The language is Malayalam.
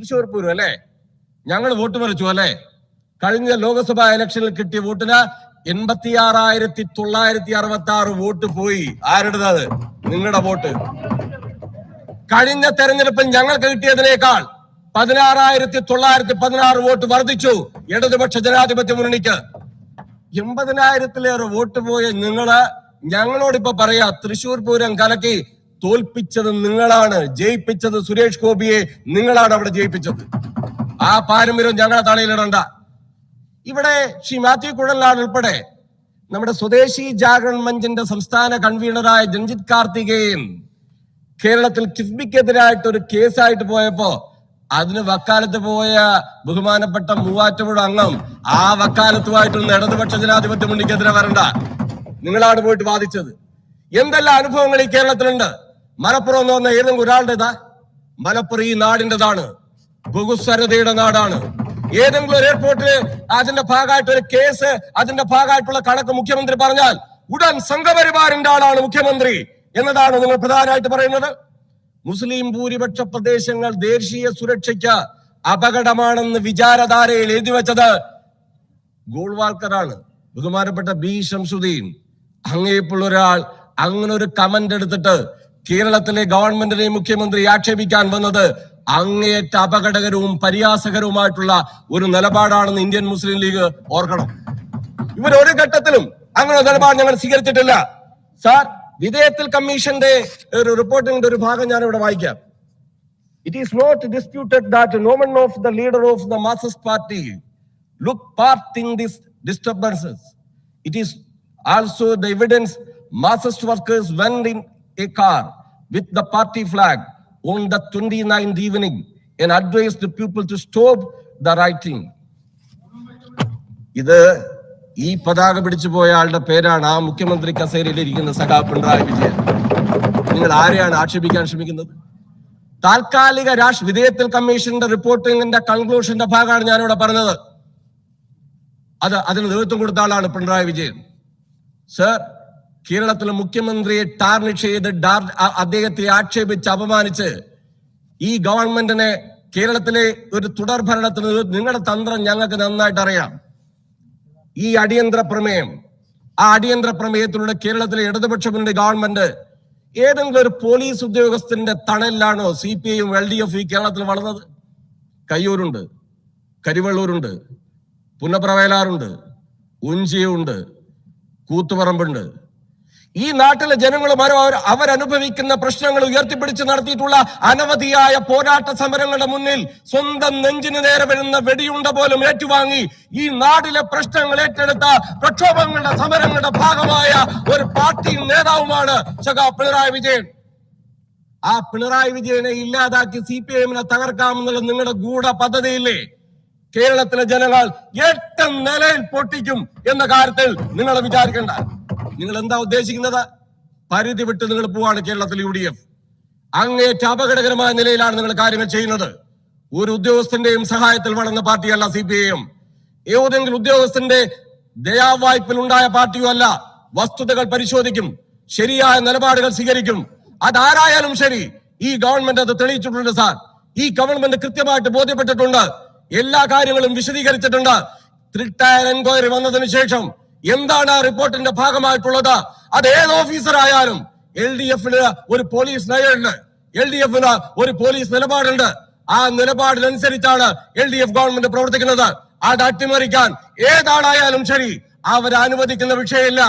തൃശ്ശൂർ പൂരം അല്ലേ? ഞങ്ങൾ വോട്ട് മറിച്ചു അല്ലേ? കഴിഞ്ഞ ലോക്സഭാ ഇലക്ഷനിൽ കിട്ടിയ വോട്ടിന് എൺപത്തിയാറായിരത്തി തൊള്ളായിരത്തി അറുപത്തി ആറ് വോട്ട് പോയി. ആരുടേത് നിങ്ങളുടെ വോട്ട്. കഴിഞ്ഞ തെരഞ്ഞെടുപ്പിൽ ഞങ്ങൾക്ക് കിട്ടിയതിനേക്കാൾ പതിനാറായിരത്തി തൊള്ളായിരത്തി പതിനാറ് വോട്ട് വർദ്ധിച്ചു. ഇടതുപക്ഷ ജനാധിപത്യ മുന്നണിക്ക്. എൺപതിനായിരത്തിലേറെ വോട്ട് പോയ നിങ്ങൾ ഞങ്ങളോടിപ്പോ പറയാ തൃശൂർ പൂരം കലക്കി തോൽപ്പിച്ചത് നിങ്ങളാണ്. ജയിപ്പിച്ചത് സുരേഷ് ഗോപിയെ നിങ്ങളാണ് അവിടെ ജയിപ്പിച്ചത്. ആ പാരമ്പര്യം ഞങ്ങളെ തലയിലിടണ്ട ഇവിടെ ശ്രീ മാത്യു കുഴലാണ് ഉൾപ്പെടെ നമ്മുടെ സ്വദേശി ജാഗരൺ മഞ്ചിന്റെ സംസ്ഥാന കൺവീനറായ രഞ്ജിത് കാർത്തികേയൻ കേരളത്തിൽ കിഫ്ബിക്കെതിരായിട്ട് ഒരു കേസായിട്ട് പോയപ്പോ അതിന് വക്കാലത്ത് പോയ ബഹുമാനപ്പെട്ട മൂവാറ്റുപുഴ അംഗം ആ വക്കാലത്തുമായിട്ടൊന്ന് ഇടതുപക്ഷ ജനാധിപത്യ മുന്നിക്കെതിരെ വരണ്ട. നിങ്ങളാണ് പോയിട്ട് വാദിച്ചത്. എന്തെല്ലാം അനുഭവങ്ങൾ ഈ കേരളത്തിലുണ്ട്? മലപ്പുറം എന്ന് പറഞ്ഞ ഏതെങ്കിലും ഒരാളുടേതാ? മലപ്പുറം ഈ നാടിന്റെതാണ്. ബഹുസ്വരതയുടെ നാടാണ്. ഏതെങ്കിലും ഒരു എയർപോർട്ടിൽ അതിന്റെ ഭാഗമായിട്ട് ഒരു കേസ് അതിന്റെ ഭാഗമായിട്ടുള്ള കണക്ക് മുഖ്യമന്ത്രി പറഞ്ഞാൽ ഉടൻ സംഘപരിവാറിന്റെ ആളാണ് മുഖ്യമന്ത്രി എന്നതാണ് നിങ്ങൾ പ്രധാനമായിട്ട് പറയുന്നത്. മുസ്ലിം ഭൂരിപക്ഷ പ്രദേശങ്ങൾ ദേശീയ സുരക്ഷയ്ക്ക് അപകടമാണെന്ന് വിചാരധാരയിൽ എഴുതി വെച്ചത് ഗോൾവാൾക്കറാണ്. ബഹുമാനപ്പെട്ട ബി ശംസുദ്ദീൻ അങ്ങേപ്പുള്ള ഒരാൾ അങ്ങനെ ഒരു കമന്റ് എടുത്തിട്ട് കേരളത്തിലെ ഗവൺമെന്റിനെ മുഖ്യമന്ത്രി ആക്ഷേപിക്കാൻ വന്നത് അങ്ങേയറ്റ അപകടകരവും പരിഹാസകരവുമായിട്ടുള്ള ഒരു നിലപാടാണെന്ന് ഇന്ത്യൻ മുസ്ലിം ലീഗ് ഓർക്കണം. ഇവർ ഒരു ഘട്ടത്തിലും അങ്ങനെ നിലപാട് ഞങ്ങൾ സ്വീകരിച്ചിട്ടില്ല. സാർ വിധേയത്തിൽ കമ്മീഷന്റെ ഒരു റിപ്പോർട്ടിന്റെ ഒരു ഭാഗം ഞാൻ ഇവിടെ വായിക്കാം. It is not disputed that no man of of leader of of the party look look part in disturbances disturbances. It is also the evidence workers went in a car with the party flag on the 29th evening and advised the people to stop the writing. ഇത് ഈ പതാക പിടിച്ചു പോയ ആളുടെ പേരാണ് ആ മുഖ്യമന്ത്രി കസേരയിൽ ഇരിക്കുന്ന സഖാ പിണറായി വിജയൻ. നിങ്ങൾ ആരെയാണ് ആക്ഷേപിക്കാൻ ശ്രമിക്കുന്നത്? താൽക്കാലിക രാഷ്ട്ര വിധേയത്തിൽ കമ്മീഷന്റെ റിപ്പോർട്ടിംഗിന്റെ കൺക്ലൂഷന്റെ ഭാഗമാണ് ഞാനിവിടെ പറഞ്ഞത്. അത് അതിന് നേതൃത്വം കൊടുത്ത ആളാണ് പിണറായി വിജയൻ. സർ കേരളത്തിലെ മുഖ്യമന്ത്രിയെ ടാർണിഷ് ചെയ്ത് അദ്ദേഹത്തെ ആക്ഷേപിച്ച് അപമാനിച്ച് ഈ ഗവൺമെന്റിനെ കേരളത്തിലെ ഒരു തുടർ ഭരണത്തിന് നിങ്ങളുടെ തന്ത്രം ഞങ്ങൾക്ക് നന്നായിട്ട് അറിയാം. ഈ അടിയന്തര പ്രമേയം ആ അടിയന്തര പ്രമേയത്തിലൂടെ കേരളത്തിലെ ഇടതുപക്ഷ മുന്നണി ഗവൺമെന്റ് ഏതെങ്കിലും ഒരു പോലീസ് ഉദ്യോഗസ്ഥന്റെ തണലിലാണോ സി പി ഐയും എൽ ഡി എഫ് ഈ കേരളത്തിൽ വളർന്നത്? കയ്യൂരുണ്ട് കരിവള്ളൂരുണ്ട് പുന്നപ്രവയലാറുണ്ട് ഉഞ്ചിയുണ്ട് കൂത്തുപറമ്പുണ്ട് ഈ നാട്ടിലെ ജനങ്ങളും അവർ അവരനുഭവിക്കുന്ന പ്രശ്നങ്ങൾ ഉയർത്തിപ്പിടിച്ച് നടത്തിയിട്ടുള്ള അനവധിയായ പോരാട്ട സമരങ്ങളുടെ മുന്നിൽ സ്വന്തം നെഞ്ചിന് നേരെ വരുന്ന വെടിയുണ്ട പോലും ഏറ്റുവാങ്ങി ഈ നാട്ടിലെ പ്രശ്നങ്ങൾ ഏറ്റെടുത്ത പ്രക്ഷോഭങ്ങളുടെ സമരങ്ങളുടെ ഭാഗമായ ഒരു പാർട്ടി നേതാവുമാണ് സഖാ പിണറായി വിജയൻ. ആ പിണറായി വിജയനെ ഇല്ലാതാക്കി സി പി എമ്മിനെ തകർക്കാമെന്നുള്ള നിങ്ങളുടെ ഗൂഢ പദ്ധതിയില്ലേ? കേരളത്തിലെ ജനങ്ങൾ എട്ട് നിലയിൽ പൊട്ടിക്കും എന്ന കാര്യത്തിൽ നിങ്ങൾ വിചാരിക്കണ്ട. നിങ്ങൾ എന്താ ഉദ്ദേശിക്കുന്നത്? പരിധി വിട്ട് നിങ്ങൾ പോവാണ് കേരളത്തിൽ യു ഡി എഫ് അങ്ങേറ്റ അപകടകരമായ നിലയിലാണ് നിങ്ങൾ കാര്യങ്ങൾ ചെയ്യുന്നത്. ഒരു ഉദ്യോഗസ്ഥന്റെയും സഹായത്തിൽ വളർന്ന പാർട്ടിയല്ല സി പി ഐ എം ഏതെങ്കിലും ഉദ്യോഗസ്ഥന്റെ ദയാവായ്പിൽ ഉണ്ടായ പാർട്ടിയോ അല്ല. വസ്തുതകൾ പരിശോധിക്കും. ശരിയായ നിലപാടുകൾ സ്വീകരിക്കും. അതാരായാലും ശരി ഈ ഗവൺമെന്റ് അത് തെളിയിച്ചിട്ടുണ്ട് സാർ. ഈ ഗവൺമെന്റ് കൃത്യമായിട്ട് ബോധ്യപ്പെട്ടിട്ടുണ്ട്. എല്ലാ കാര്യങ്ങളും വിശദീകരിച്ചിട്ടുണ്ട്. ത്രിട്ടയർ എൻക്വയറി വന്നതിന് ശേഷം എന്താണ് ആ റിപ്പോർട്ടിന്റെ ഭാഗമായിട്ടുള്ളത്? അത് ഏത് ഓഫീസർ ആയാലും എൽ ഡി എഫിന് ഒരു പോലീസ് നയമുണ്ട്. എൽ ഡി എഫിന് ഒരു പോലീസ് നിലപാടുണ്ട്. ആ നിലപാടിനനുസരിച്ചാണ് എൽ ഡി എഫ് ഗവൺമെന്റ് പ്രവർത്തിക്കുന്നത്. അത് അട്ടിമറിക്കാൻ ഏതാളായാലും ശരി അവർ അനുവദിക്കുന്ന വിഷയമില്ല.